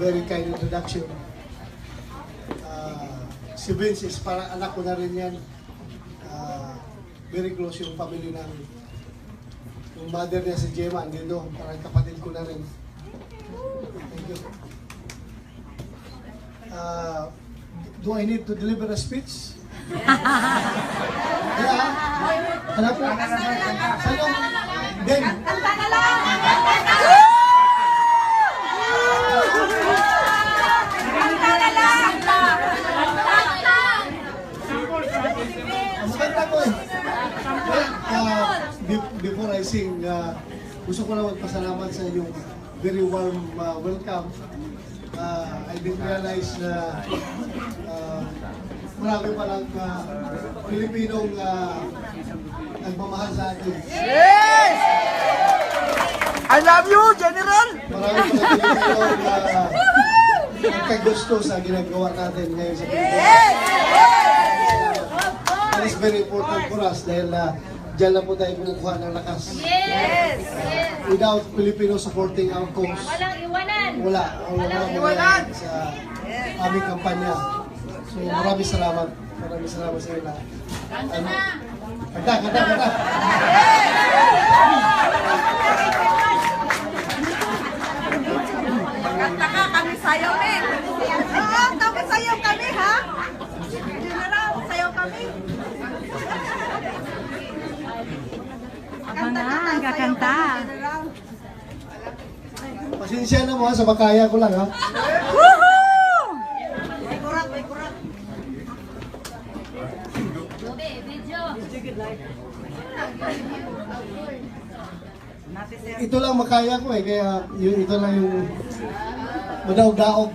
very kind introduction. Ah, si Vince is parang anak ko na rin yan. Ah, very close yung family namin. Yung mother niya si Gemma, andito, parang kapatid ko na rin. Thank you. Ah, do I need to deliver a speech? Yeah. Ano po? Ano? Then, Ang maganda ko. Well, uh, be- before I sing, uh, gusto ko lang magpasalamat sa inyong very warm uh, welcome. Uh, didn't realize na uh, marami palang uh, Pilipinong uh, nagmamahal sa atin. Yes! I love you, General! Marami palang Pilipinong uh, nagkagusto sa ginagawa natin ngayon sa Pilipinas. That is very important for us dahil uh, dyan na po tayo kumukuha ng lakas. Yes! Yes! Without Filipino supporting our cause, Walang iwanan! wala. Wala Walang iwanan sa aming kampanya. So maraming salamat. Maraming salamat sa inyo lahat. Ano? Kanta, kanta, kanta. Kanta ka, kami sayaw din. Oo, kami sayaw kami, ha? General, sayaw kami. Ako na, kakanta. General. Pasensya na mo ha, sa makaya ko lang ha. Ito lang makaya ko eh, kaya yun, ito lang yung madaog-daog.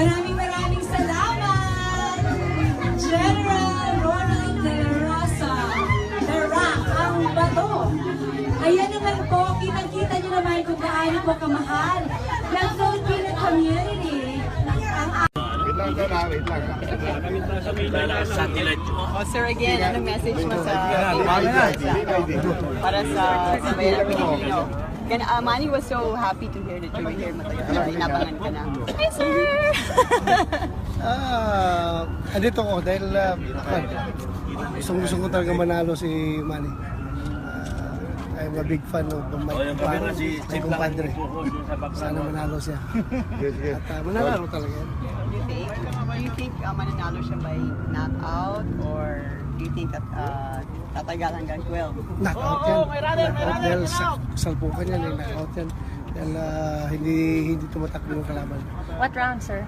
Maraming maraming salamat! General Ronald De La Rosa, The Rock, ang bato. Ayan naman po, kitang-kita niyo naman kung gaano po kamahal ng Filipino community. Ang Oh, sir, again, anong message mo sa para sa sa bayan ng Pilipino? Gan, uh, Manny was so happy to hear that you were here matagal. Inabangan ka na. Hi, sir! Ah, andito ko dahil uh, gusto gusto ko talaga manalo si Manny. Ah, I'm a big fan of my, my, my compadre. Sana manalo siya. At uh, manalo talaga. Do you think, do you think uh, mananalo siya by knockout or do you think that uh, tatagal hanggang 12? Knockout yan. Knockout dahil sa, salpukan yan. eh, Knockout yan. Dahil ah, hindi hindi tumatakbo yung kalaban. What round, sir?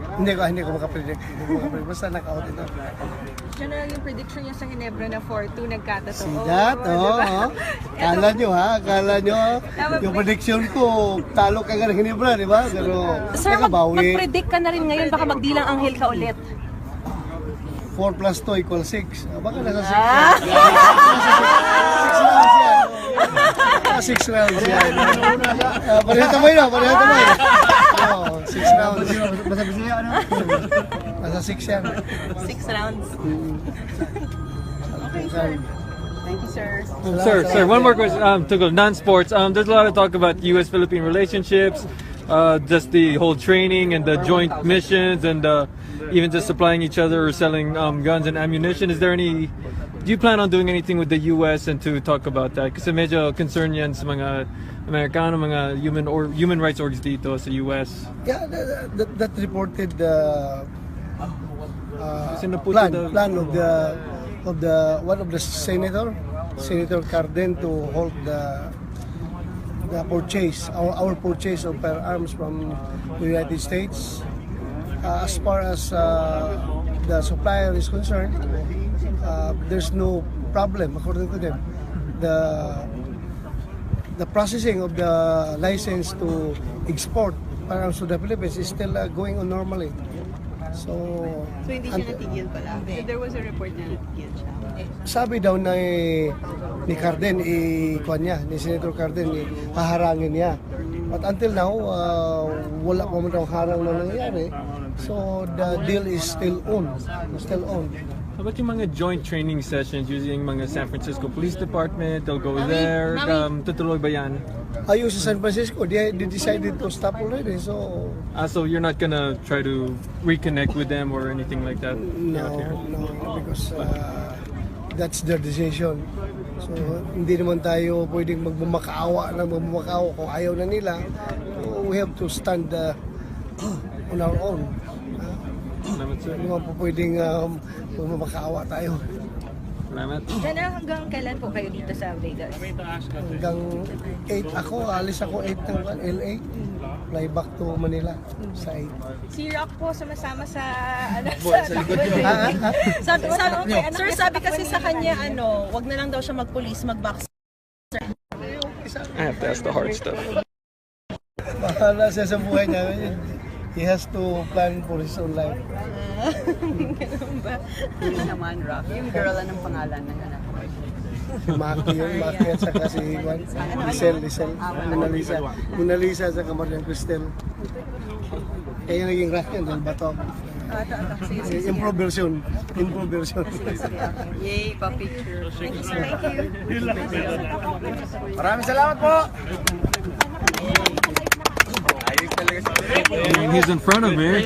Hindi ko hindi ko makapredict. Hindi ko makapredict. Basta knockout ito. General, yung prediction niya sa Ginebra na 4-2 nagkatotoo. See that? Oo. Oh, Kala nyo ha? Kala nyo yung prediction ko, talo ka ng Hinebra, di ba? Pero Sir, mag- mag-predict ka na rin ngayon, baka magdilang anghel ka ulit. 4 plus 2 equals 6. Ah, Baka nasa 6 ah. 6 rounds yan. 6 rounds yan. Ah, Pareho tamay na, pareho tamay. Oo, 6 rounds. Basta gusto niya ano? Nasa 6 yan. Six rounds. Okay, Thank you, sir. Sir, sir, one more question. Um, to go non-sports. Um, there's a lot of talk about U.S.-Philippine relationships, uh, just the whole training and the joint missions, and uh, even just supplying each other or selling um, guns and ammunition. Is there any? Do you plan on doing anything with the U.S. and to talk about that? Kasi medyo concern yan sa mga Amerikano, mga human or human rights orgs dito sa U.S. Yeah, that, that, that reported uh, uh, plan, plan of the of the one of the senator, Senator Carden, to hold the the purchase, our, our purchase of firearms from the United States. Uh, as far as uh, the supplier is concerned, uh, there's no problem according to them. The the processing of the license to export firearms to the Philippines is still uh, going on normally. So, So hindi siya natigil pala. So, there was a report na natigil siya. sabi daw na eh, ni Carden, i kuwan niya, ni Senator Carden, eh, haharangin niya. But until now, uh, wala pa man daw harang na nangyayari. So, the deal is still on. Still on. How about yung mga joint training sessions using mga San Francisco Police Department? They'll go there. Um, tutuloy ba yan? Ayun sa San Francisco, they, they decided to stop already. So, Ah, so you're not gonna try to reconnect with them or anything like that? No, no, because uh, that's their decision. So, hindi naman tayo pwedeng magmamakaawa na magmamakaawa kung ayaw na nila. So, we have to stand uh, on our own. Uh, hindi naman po pwedeng um, magmamakaawa tayo. Salamat. General, hanggang kailan po kayo dito sa Vegas? Hanggang 8 ako, alis ako 8 ng LA. Fly back to Manila sa 8. Si Rock po sumasama sa ano sa, takbo din. Sabi, sabi, Okay, anak sir, sabi sa kasi sa kanya, ano, wag na lang daw siya mag-police, mag-box. I have to ask the hard stuff. Bahala siya sa buhay niya. He has to plan for his own life. Hindi naman, Rock. Yung girl, anong pangalan ng anak mo? Si Maki yun, Maki at saka si Juan. Lisel, Lisel. Mona Lisa. Mona Lisa sa kamar ng Cristel. Kaya naging rock yan, dahil bato. Improve version. Improve version. Yay, pa-picture. Thank you, sir. Thank you. Maraming salamat po! And he's in front of me.